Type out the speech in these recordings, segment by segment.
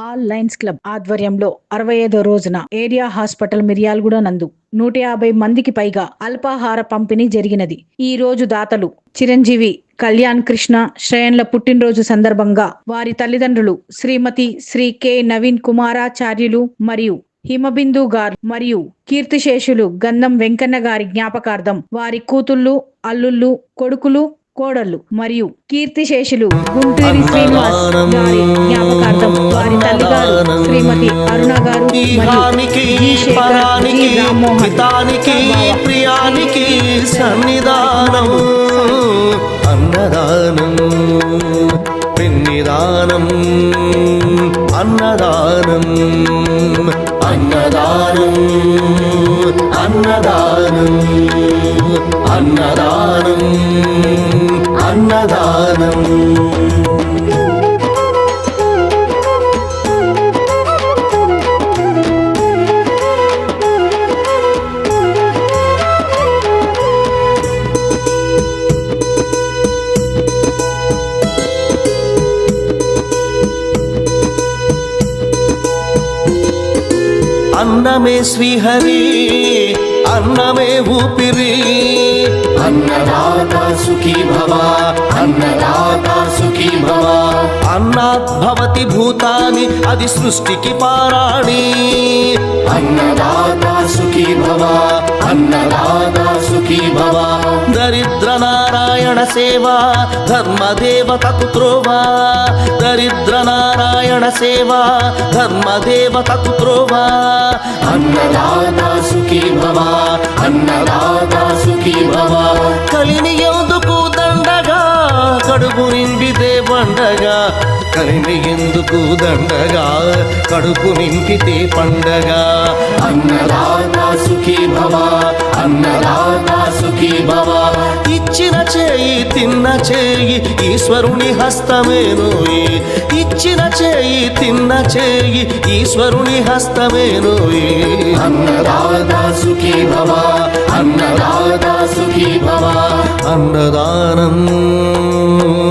All lines club ఆధ్వర్యంలో అరవై ఐదో రోజున ఏరియా హాస్పిటల్ మిర్యాలగూడ నందు నూట యాభై మందికి పైగా అల్పాహార పంపిణీ జరిగినది. ఈ రోజు దాతలు చిరంజీవి కళ్యాణ్ కృష్ణ శ్రేయన్ల పుట్టినరోజు సందర్భంగా వారి తల్లిదండ్రులు శ్రీమతి శ్రీ కె నవీన్ కుమారాచార్యులు మరియు హిమబిందు గారు మరియు కీర్తిశేషులు గంధం వెంకన్న గారి జ్ఞాపకార్థం వారి కూతుళ్ళు అల్లుళ్ళు కొడుకులు కోడళ్ళు మరియు కీర్తిశేషులు గుంటూరి శ్రీనివాస్ గారి జ్ఞాపకార్థం వారి తల్లిగారు శ్రీమతి అరుణ గారు ఈహానికి మరియు జి శేఖర్, పరానికి జి రామ్మోహన్, హితానికి బావ. ప్రియానికి సన్నిధానం అన్నదానం పిన్నిదానం అన్నదానం అన్నదానం అన్నదానం అన్నదానం అన్నదానము. అన్నమే శ్రీహరి అన్నమే ఊపిరి. అన్నదాత సుఖీ భవ అన్నదాత సుఖీ భవ అన్నాత్ భవతి భూతాని అది సృష్టికి పారాణి అన్నదాత సుఖీ భవ అన్నదాత సుఖీ భవ దరిద్ర నారాయణ సేవ ధర్మదేవతకు త్రోవా దరిద్ర నారాయణ సేవ ధర్మదేవతకు త్రోవా అన్నదాత సుఖీ భవ సుఖీ భవ. కలిని ఎందుకు దండగా? కడుపు నింపితే పండగా. కలిని ఎందుకు దండగా? కడుపు నింపితే పండగ. భవ. అన్నదాత సుఖీ భవ. ఇచ్చిన చేయి తిన్న చేయి ఈశ్వరుని హస్తమేనోయి ఇచ్చిన చేయి తిన్న చేయి ఈశ్వరుని హస్తమేనోయి అన్నదాత సుఖీ భవ అన్నదాత సుఖీ భవ. అన్నదానం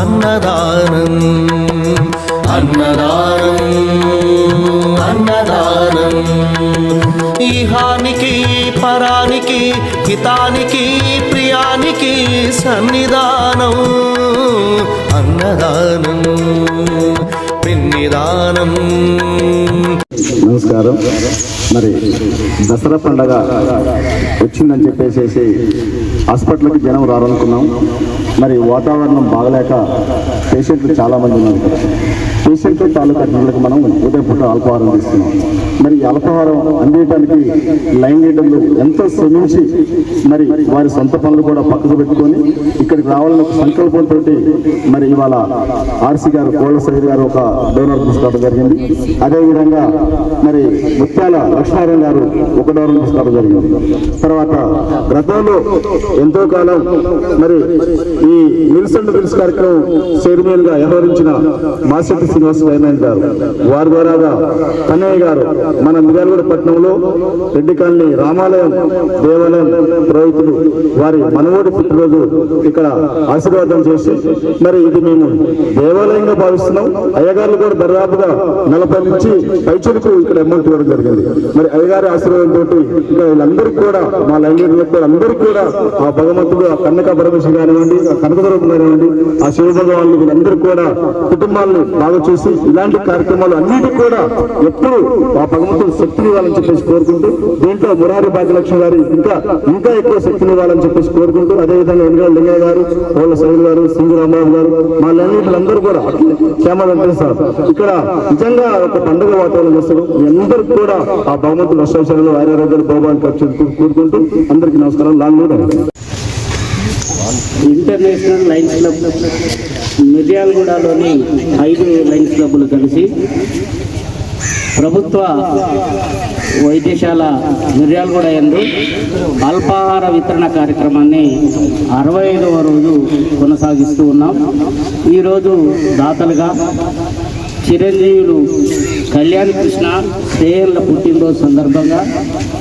అన్నదానం అన్నదానం అన్నదానం. ఈహానికి పరానికి హితానికి సన్నిధానం అన్నదానం పిన్నిదానం. నమస్కారం. మరి దసరా పండగ వచ్చిందని చెప్పేసేసి హాస్పిటల్కి జనం రాలనుకున్నాం మరి వాతావరణం బాగలేక పేషెంట్లు చాలా మంది ఉన్నారు. ఇక్కడ తాలూకా జిల్లాకు మనం ఉదయపూట అల్పహారం అల్పాహారం ఇస్తున్నాం మరి అల్పహారం అల్పాహారం అందించడానికి లైన్ లీడర్లు ఎంతో శ్రమించి మరి వారి సొంత పనులు కూడా పక్కకు పెట్టుకొని ఇక్కడికి రావాలని ఒక సంకల్పంతో మరి ఇవాళ ఆర్సీ గారు కోళ్ళ సైడ్ గారు ఒక డోనర్ తీసుకోవడం జరిగింది. అదేవిధంగా మరి ముత్యాల లక్ష్మారాయణ గారు ఒక డోనర్ తీసుకోవడం జరిగింది. తర్వాత గతంలో ఎంతో కాలం మరి ఈ మిల్స్ అండ్ కార్యక్రమం చైర్మన్గా వ్యవహరించిన మాసెట్టి శ్రీనివాస వైనాయన్ గారు వారి ద్వారాగా కన్నయ్య గారు మన మిర్యాలగూడ పట్టణంలో రెడ్డి కాలనీ రామాలయం దేవాలయం పురోహితులు వారి మనవడి పుట్టినరోజు ఇక్కడ ఆశీర్వాదం చేసి మరి ఇది మేము దేవాలయంగా భావిస్తున్నాం. అయ్యగారులు కూడా దర్దాపుగా నలభై నుంచి పైచులకు ఇక్కడ అమౌంట్ ఇవ్వడం జరిగింది. మరి అయ్యగారి ఆశీర్వాదంతో తోటి వీళ్ళందరికీ కూడా మా లైంగిక అందరికీ కూడా ఆ భగవంతుడు ఆ కన్నక పరమేశ్వరు కానివ్వండి ఆ కనకదుర్గం కానివ్వండి ఆ శివభగవాన్లు వీళ్ళందరికీ కూడా కుటుంబాలను బాగా చూసి ఇలాంటి కార్యక్రమాలు అన్నిటి కూడా ఎప్పుడు ఆ భగవంతుడు శక్తిని ఇవ్వాలని చెప్పేసి కోరుకుంటూ దీంట్లో మురారి భాగ్యలక్ష్మి గారి ఇంకా ఇంకా ఎక్కువ శక్తిని ఇవ్వాలని చెప్పేసి కోరుకుంటూ అదేవిధంగా వెంకట లింగయ్య గారు కోళ్ళ సైడ్ గారు సింగు రామారావు గారు మా లైంగికులందరూ కూడా క్షేమ వెంకటేశ్వర ఇక్కడ నిజంగా ఒక పండుగ వాతావరణం చేస్తారు. మీ అందరికి కూడా ఆ భగవంతుడు అష్టోత్సవంలో ఆరోగ్యాలు భగవాన్ ఖర్చు కోరుకుంటూ అందరికీ నమస్కారం. లాంగ్ కూడా ఇంటర్నేషనల్ లైన్స్ క్లబ్ మిర్యాలగూడలోని ఐదు లైన్స్ క్లబ్లు కలిసి ప్రభుత్వ వైద్యశాల మిర్యాలగూడ ఎందు అల్పాహార వితరణ కార్యక్రమాన్ని అరవై ఐదవ రోజు కొనసాగిస్తూ ఉన్నాం. ఈరోజు దాతలుగా చిరంజీవులు కళ్యాణ్ కృష్ణ శ్రేయర్ల పుట్టినరోజు సందర్భంగా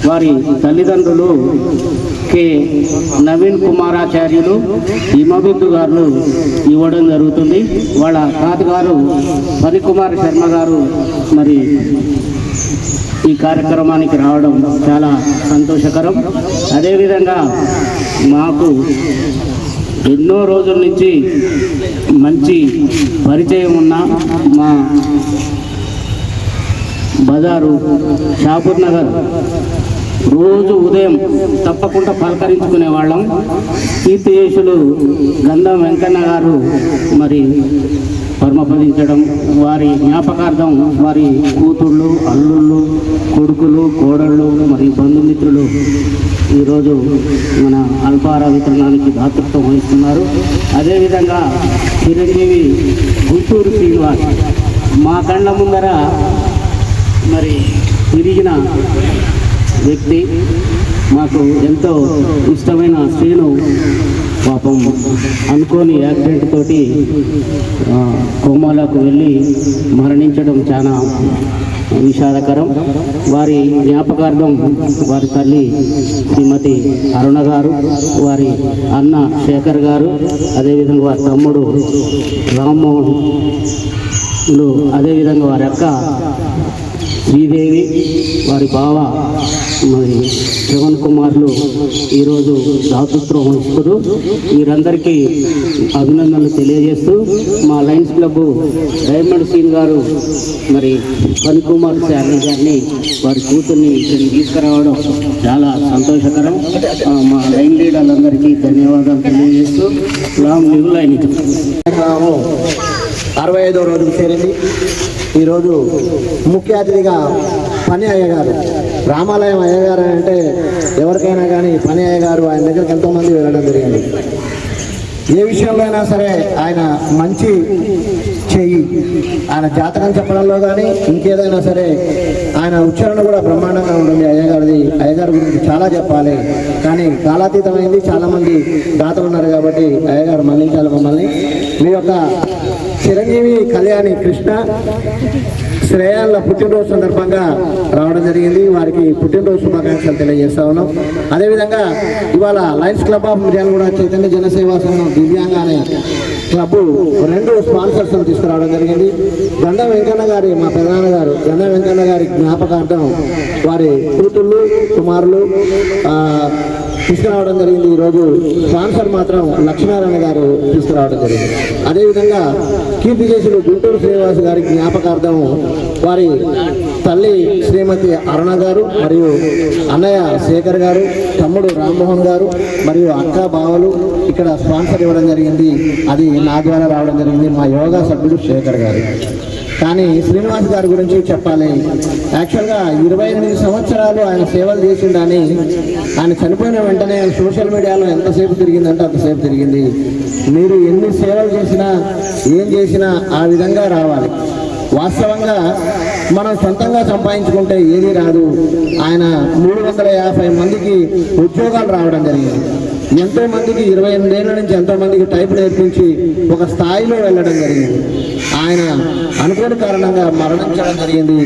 వారి తల్లిదండ్రులు కె. నవీన్ కుమారాచార్యులు హిమబిందు గారు ఇవ్వడం జరుగుతుంది. వాళ్ళ తాతగారు హరికుమార్ శర్మ గారు మరి ఈ కార్యక్రమానికి రావడం చాలా సంతోషకరం. అదేవిధంగా మాకు ఎన్నో రోజుల నుంచి మంచి పరిచయం ఉన్న మా బజారు షాపూర్ నగర్. రోజు ఉదయం తప్పకుండా పలకరించుకునే వాళ్ళం. కీర్తియేషులు గంధం వెంకన్న గారు మరి పరమపదించడం వారి జ్ఞాపకార్థం వారి కూతుళ్ళు అల్లుళ్ళు కొడుకులు కోడళ్ళు మరి బంధుమిత్రులు ఈరోజు మన అల్పార వితరణానికి దాతృత్వం వహిస్తున్నారు. అదేవిధంగా చిరంజీవి గుంటూరు శ్రీనివాస్ మా కళ్ళ ముందర మరి తిరిగిన వ్యక్తి మాకు ఎంతో ఇష్టమైన శ్రీను పాపం అనుకోని యాక్సిడెంట్ తోటి కోమాలకు వెళ్ళి మరణించడం చాలా విషాదకరం. వారి జ్ఞాపకార్థం వారి తల్లి శ్రీమతి అరుణ గారు వారి అన్న శేఖర్ గారు అదేవిధంగా వారి తమ్ముడు రామ్మోహన్ అదేవిధంగా వారి అక్క శ్రీదేవి వారి బావ మరి శ్రవణ్ కుమార్లు ఈరోజు దాతృత్వం వహిస్తారు వీరందరికీ అభినందనలు తెలియజేస్తూ మా లయన్స్ క్లబ్ డైమండ్ సీన్ గారు మరి ఫణి కుమార్ శారీ గారిని వారి కూతుర్ని ఇక్కడికి తీసుకురావడం చాలా సంతోషకరం. మా లైన్ లీడర్లందరికీ ధన్యవాదాలు తెలియజేస్తూ లాంగ్ లీవ్ లైన్ అరవై ఐదో రోజుకు చేరింది. ఈరోజు ముఖ్య అతిథిగా పని అయ్యగారు రామాలయం అయ్యగారు అంటే ఎవరికైనా కానీ పని అయ్యగారు ఆయన దగ్గరికి ఎంతోమంది వెళ్ళడం జరిగింది. ఏ విషయంలో అయినా సరే ఆయన మంచి చెయ్యి ఆయన జాతకం చెప్పడంలో కానీ ఇంకేదైనా సరే ఆయన ఉచ్చారణ కూడా బ్రహ్మాండంగా ఉంటుంది అయ్యగారిది అయ్యగారి గురించి చాలా చెప్పాలి. కానీ కాలాతీతమైంది చాలామంది దాతలు ఉన్నారు కాబట్టి అయ్యగారు మన్నించాలి మమ్మల్ని. మీ యొక్క చిరంజీవి కళ్యాణి కృష్ణ శ్రేయాల పుట్టినరోజు సందర్భంగా రావడం జరిగింది. వారికి పుట్టినరోజు శుభాకాంక్షలు తెలియజేస్తా ఉన్నాం. అదేవిధంగా ఇవాళ Lions Club of Miryalaguda Chaitanya Janaseva Sangham దివ్యాంగానే club రెండు స్పాన్సర్స్ తీసుకురావడం జరిగింది. గండ వెంకన్న గారి మా ప్రధాన గారు గండ వెంకన్న గారి జ్ఞాపకార్థం వారి కూతుళ్ళు కుమారులు తీసుకురావడం జరిగింది. ఈరోజు స్పాన్సర్ మాత్రం లక్ష్మీనారాయణ గారు తీసుకురావడం జరిగింది. అదేవిధంగా కీర్తి గుంటూరు శ్రీనివాస్ గారి జ్ఞాపకార్థం వారి తల్లి శ్రీమతి అరుణ గారు మరియు అన్నయ్య శేఖర్ గారు తమ్ముడు రామ్మోహన్ గారు మరియు అక్క బావలు ఇక్కడ స్పాన్సర్ ఇవ్వడం జరిగింది. అది నా ద్వారా రావడం జరిగింది. మా యోగా సభ్యుడు శేఖర్ గారు. కానీ శ్రీనివాస్ గారి గురించి చెప్పాలి. యాక్చువల్గా ఇరవై ఎనిమిది సంవత్సరాలు ఆయన సేవలు చేసిండని ఆయన చనిపోయిన వెంటనే సోషల్ మీడియాలో ఎంతసేపు తిరిగిందంటే అంతసేపు తిరిగింది. మీరు ఎన్ని సేవలు చేసినా ఏం చేసినా ఆ విధంగా రావాలి. వాస్తవంగా మనం సొంతంగా సంపాదించుకుంటే ఏది రాదు. ఆయన మూడు వందల యాభై మందికి ఉద్యోగాలు రావడం జరిగింది. ఎంతో మందికి ఇరవై ఎనిమిదేళ్ళ నుంచి ఎంతో మందికి టైప్ నేర్పించి ఒక స్థాయిలో వెళ్ళడం జరిగింది. ఆయన అనుకోని కారణంగా మరణించడం జరిగింది.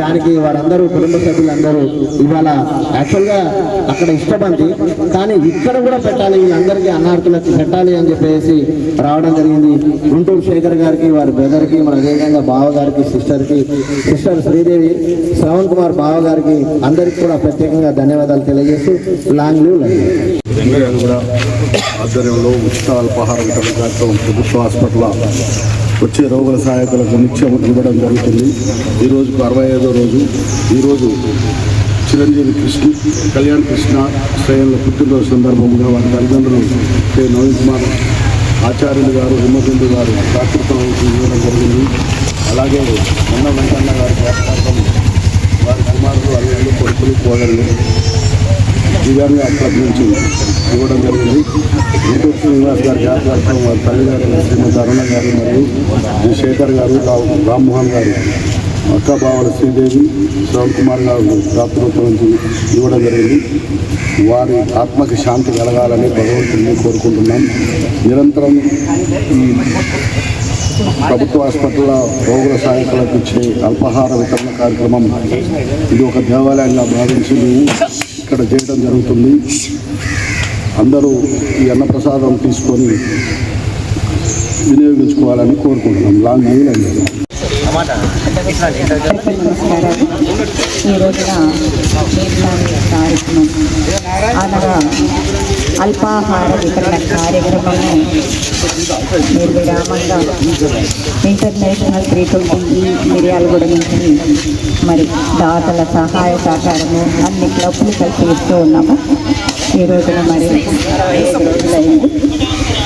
దానికి వారందరూ కుటుంబ సభ్యులందరూ ఇవాళ యాక్చువల్గా అక్కడ ఇష్టపడి కానీ ఇక్కడ కూడా పెట్టాలి వీళ్ళందరికీ అన్నార్థులకు పెట్టాలి అని చెప్పేసి రావడం జరిగింది. గుంటూరు శేఖర్ గారికి వారి బ్రదర్కి మన అదేవిధంగా బావ గారికి సిస్టర్కి సిస్టర్ శ్రీదేవి శ్రవణ్ కుమార్ బావ గారికి అందరికీ కూడా ప్రత్యేకంగా ధన్యవాదాలు తెలియజేస్తూ లాంగ్ లీవ్ కూడా ఆధ్వర్యంలో ఉచిత అల్పాహార వితరణ కార్యక్రమం ప్రభుత్వ హాస్పిటల్ వచ్చే రోగుల సహాయకులకు నిత్యం ఇవ్వడం జరుగుతుంది. ఈరోజుకు అరవై ఐదో రోజు. ఈరోజు చిరంజీవి కృష్ణ కళ్యాణ్ కృష్ణ శ్రేయంలో పుట్టినరోజు సందర్భంగా వారి తల్లిదండ్రులు కె నవీన్ కుమార్ ఆచార్యులు గారు హిమబిందు గారు ప్రాకృతం ఇవ్వడం జరిగింది. అలాగే మొన్న వెంకన్న గారి జ్ఞాపకార్థం వారి కుమారులు అల్లుళ్ళు కొడుకులు కోడళ్ళు దివ్యాంగ అక్కడ నుంచి ఇవ్వడం జరిగింది. గుంటూరు శ్రీనివాస్ గారి జ్ఞాపకార్థం వారి తల్లిగారు శ్రీమతి అరుణ గారు మరియు జి శేఖర్ గారు రామ్మోహన్ గారు అక్క బావల శ్రీదేవి శ్రవణ్ కుమార్ గారు దాతృత్వం నుంచి ఇవ్వడం జరిగింది. వారి ఆత్మకి శాంతి కలగాలని భగవంతుడిని కోరుకుంటున్నాం. నిరంతరం ఈ ప్రభుత్వ హాస్పిటల్ రోగుల సహాయకులకు ఇచ్చే అల్పాహార వితరణ కార్యక్రమం ఇది ఒక దేవాలయంగా భావించి మేము ఇక్కడ చేయడం జరుగుతుంది. అందరూ ఈ అన్నప్రసాదం తీసుకొని వినియోగించుకోవాలని కోరుకుంటున్నాం. లాంగ్ వేయలేదు నమస్కారాలు ఈ రోజున కార్యక్రమం. అనగా అల్పాహార వితరణ కార్యక్రమము నిర్విరామంగా ఇంటర్నేషనల్ త్రీ ట్వంటీ మిర్యాలగూడ నుంచి మరి దాతల సహాయ సహకారము అన్ని క్లబ్లు కలిసి ఇస్తూ ఉన్నాము. ఈ రోజున మరి అరవై ఐదు రోజులైంది.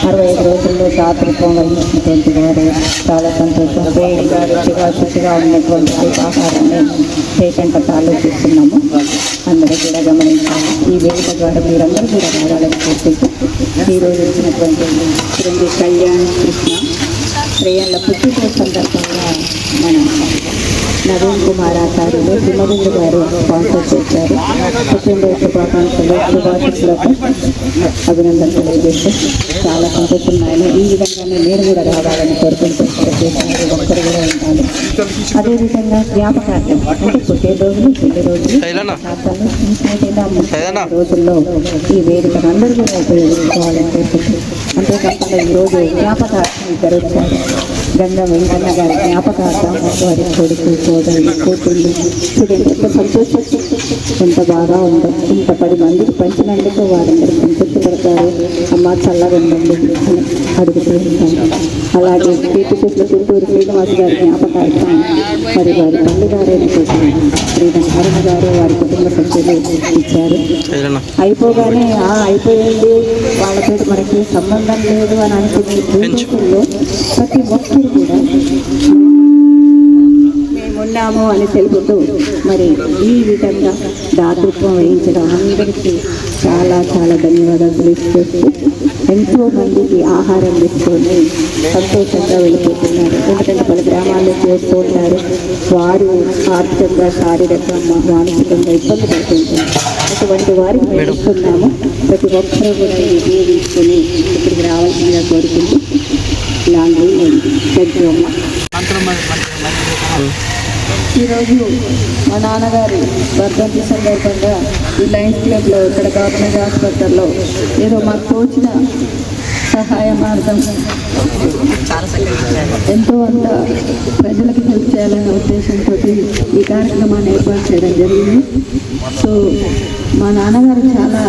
అరవై ఐదు రోజుల్లో దాతృత్వం వహించినటువంటి వారు చాలా సంతోషం. వేడిగా రుచిగా శుచిగా ఉన్నటువంటి ఆహారాన్ని పేషెంట్ ఆలోచిస్తున్నాము అందరూ కూడా గమనించాలి. ఈ వేదిక ద్వారా మీరందరూ కూడా రావాలని కోరుకుంటూ ఈరోజు వచ్చినటువంటి కళ్యాణ్ కృష్ణ శ్రేయన్ల పుట్టినరోజు సందర్భంగా మన నవీన్ కుమార్ ఆచార్యులు హిమబిందు గారు స్పాన్సర్ చేశారు. పుట్టినరోజు శుభాకాంక్షలు శుభాశిక్షులకు అభినందనలు తెలియజేస్తూ చాలా సంతోషం ఆయన ఈ విధంగానే నేను కూడా రావాలని కోరుకుంటూ ఒక్కరు కూడా ఉండాలి. అదేవిధంగా జ్ఞాపకార్థం అంటే పుట్టే రోజులు పెళ్ళి రోజులు రోజుల్లో ఈ వేదికను అందరూ కూడా ఉపయోగించుకోవాలని కోరుకుంటూ అంతేకాకుండా ఈరోజు జ్ఞాపకార్థం వచ్చారు గంగా వెంకన్న గారి జ్ఞాపకార్థం వారి కొడుకు సోదరుడు కూతుళ్ళు చూడండి ఎంత సంతోషం ఎంత బాగా ఉందో ఇంత పది మందికి పంచినందుకు వారందరూ సంతృప్తి పడతారు. అమ్మ చల్లగా ఉండండి అని అడుగుతూ ఉంటాను అలాగే కీర్తిశేషుల గుంటూరు శ్రీనివాస్ గారి జ్ఞాపకార్థం మరి వారి తల్లి గారైనటువంటి శ్రీధర్ గారు వారి కుటుంబ సభ్యులు ఇచ్చారు. అయిపోగానే "ఆ, అయిపోయింది. వాళ్ళతో మనకి సంబంధం లేదు అని అనుకునే ప్రతి ఒక్కరు కూడా మేమున్నాము అని తెలుపుతూ మరి ఈ విధంగా దాతృత్వం వహించడం అందరికీ చాలా చాలా ధన్యవాదాలు తెలియజేస్తూ ఎంతో మందికి ఆహారం తీసుకొని సంతోషంగా వెళ్ళిపోతున్నారు. ఎందుకంటే పలు గ్రామాల్లో చేస్తూ ఉంటారు వారు ఆర్థికంగా శారీరకంగా మానసికంగా ఇబ్బంది పడుతుంటారు అటువంటి వారికి మేము ఇస్తున్నాము. ప్రతి ఒక్కరూ కూడా ఇది ఉపయోగించుకొని ఇక్కడికి రావాల్సిందిగా కోరుకుంటూ లాంగ్ థ్యాంక్ ఈరోజు మా నాన్నగారి వర్ధంతి సందర్భంగా ఈ లయన్స్ క్లబ్లో ఇక్కడ గవర్నమెంట్ హాస్పిటల్లో ఏదో మాకు తోచిన సహాయ మార్గం. ఎంతో అంత ప్రజలకు హెల్ప్ చేయాలనే ఉద్దేశంతో ఈ కార్యక్రమాన్ని ఏర్పాటు చేయడం జరిగింది. సో మా నాన్నగారు చాలా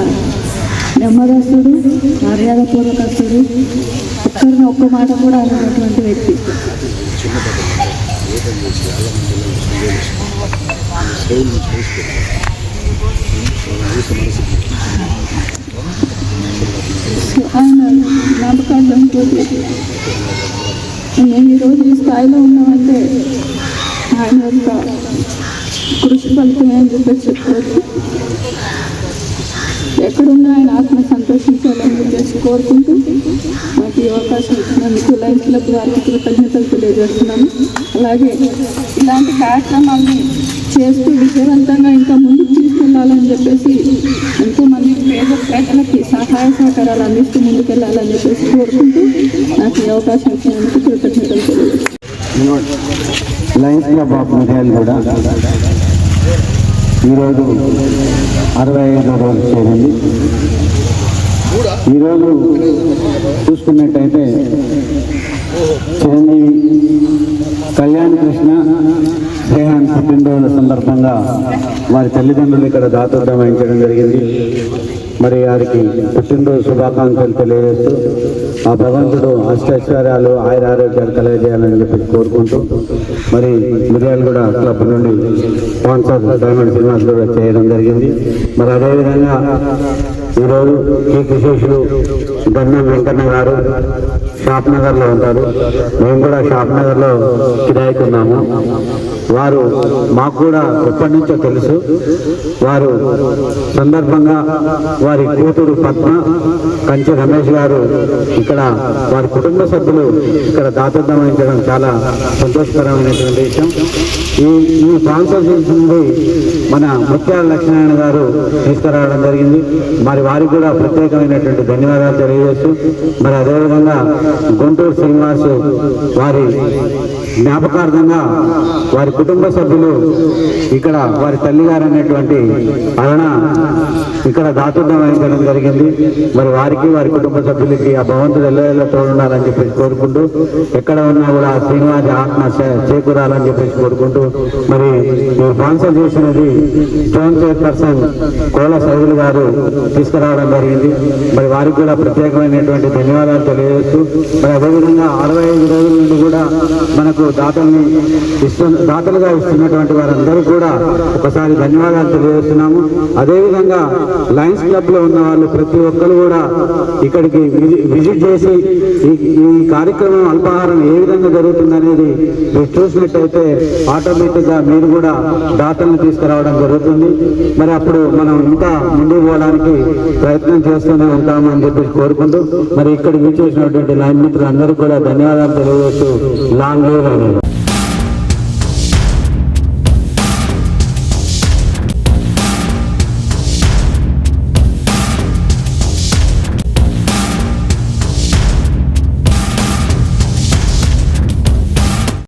నెమ్మదస్తుడు మర్యాదపూర్వకస్తుడు. ఎవరిని ఒక్క మాట కూడా అనేటువంటి వ్యక్తి. ఆయన జ్ఞాపకార్థంతో మేము ఈరోజు ఈ స్థాయిలో ఉన్నామంటే ఆయన యొక్క కృషి ఫలితమే అని చెప్పేసి చెప్పుకోవచ్చు. ఎక్కడున్నా ఆయన ఆత్మ సంతోషించాలని చెప్పేసి కోరుకుంటూ మాకు ఈ అవకాశం ఇచ్చినందుకు లైన్ క్లబ్ వారికి కృతజ్ఞతలు తెలియజేస్తున్నాము. అలాగే ఇలాంటి కార్యక్రమాలను చేస్తూ విజయవంతంగా ఇంకా ముందుకు తీసుకెళ్ళాలని చెప్పేసి ఎంతోమంది పేద ప్రజలకి సహాయ సహకారాలు అందిస్తూ ముందుకెళ్ళాలని చెప్పేసి కోరుకుంటూ నాకు ఈ అవకాశం ఇచ్చినందుకు కృతజ్ఞతలు తెలియజేస్తున్నాను. లైన్స్ క్లబ్ ఆఫ్ కూడా. ఈరోజు అరవై ఐదో రోజు చేరింది. ఈరోజు చూసుకున్నట్టయితే చిరంజీవి కళ్యాణ్ కృష్ణ శ్రేహాన్ పుట్టినరోజుల సందర్భంగా వారి తల్లిదండ్రులు ఇక్కడ దాతృత్వం వహించడం జరిగింది. మరి వారికి పుట్టినరోజు శుభాకాంక్షలు తెలియజేస్తూ ఆ భగవంతుడు అష్టైశ్వర్యాలు ఆయుర ఆరోగ్యాలు కలగజేయాలని చెప్పి కోరుకుంటూ మరి మిర్యాలగూడ క్లబ్ నుండి స్పాన్సర్ డైమండ్ సినిమాస్ కూడా చేయడం జరిగింది. మరి అదేవిధంగా ఈరోజు ఈ కిశేషులు గన్నం వెంకన్న గారు షాప్ నగర్లో ఉంటారు. మేము కూడా షాప్ నగర్లో కిరాయికున్నాము. వారు మాకు కూడా ఎప్పటి నుంచో తెలుసు. వారు సందర్భంగా వారి కూతురు పద్మ కంచె రమేష్ గారు ఇక్కడ వారి కుటుంబ సభ్యులు ఇక్కడ దాతృత్వం వహించడం చాలా సంతోషకరమైనటువంటి విషయం. ఈ ఈ స్పాన్సర్షిప్ నుండి మన ముత్యాల లక్ష్మీనారాయణ గారు తీసుకురావడం జరిగింది. మరి వారికి కూడా ప్రత్యేకమైనటువంటి ధన్యవాదాలు తెలియజేస్తూ మరి అదేవిధంగా గుంటూరు శ్రీనివాస్ వారి జ్ఞాపకార్థంగా వారి కుటుంబ సభ్యులు ఇక్కడ వారి తల్లి గారు అనేటువంటి అరుణ ఇక్కడ దాతృత్వం వహించడం జరిగింది. మరి వారికి వారి కుటుంబ సభ్యులకి ఆ భగవంతుడు ఎల్లవేళ్ళ తోడుండాలని చెప్పేసి కోరుకుంటూ ఎక్కడ ఉన్నా కూడా శ్రీనివాస ఆత్మ చేకూరాలని చెప్పేసి కోరుకుంటూ మరి ఈ స్పాన్సర్ చేసినది జోన్ చైర్పర్సన్ కోల సైదులు గారు తీసుకురావడం జరిగింది. మరి వారికి కూడా ప్రత్యేకమైనటువంటి ధన్యవాదాలు తెలియజేస్తూ మరి అదేవిధంగా అరవై ఐదు రోజుల నుండి కూడా మనకు దాతల్ని ఇస్తు దాతలుగా ఇస్తున్నటువంటి వారందరూ కూడా ఒకసారి ధన్యవాదాలు తెలియజేస్తున్నాము. అదేవిధంగా లయన్స్ క్లబ్లో ఉన్న వాళ్ళు ప్రతి ఒక్కరు కూడా ఇక్కడికి విజి- విజిట్ చేసి ఈ ఈ కార్యక్రమం అల్పాహారం ఏ విధంగా జరుగుతుందనేది మీరు చూసినట్టయితే ఆటో గా మీరు కూడా దాతలను తీసుకురావడం జరుగుతుంది. మరి అప్పుడు మనం ఇంకా ముందుకు పోవడానికి ప్రయత్నం చేస్తూనే ఉంటాము అని చెప్పేసి కోరుకుంటూ మరి ఇక్కడ విచ్చేసినటువంటి లైన్ మిత్రులందరికీ కూడా ధన్యవాదాలు తెలియజేస్తూ లాంగ్ లీవ్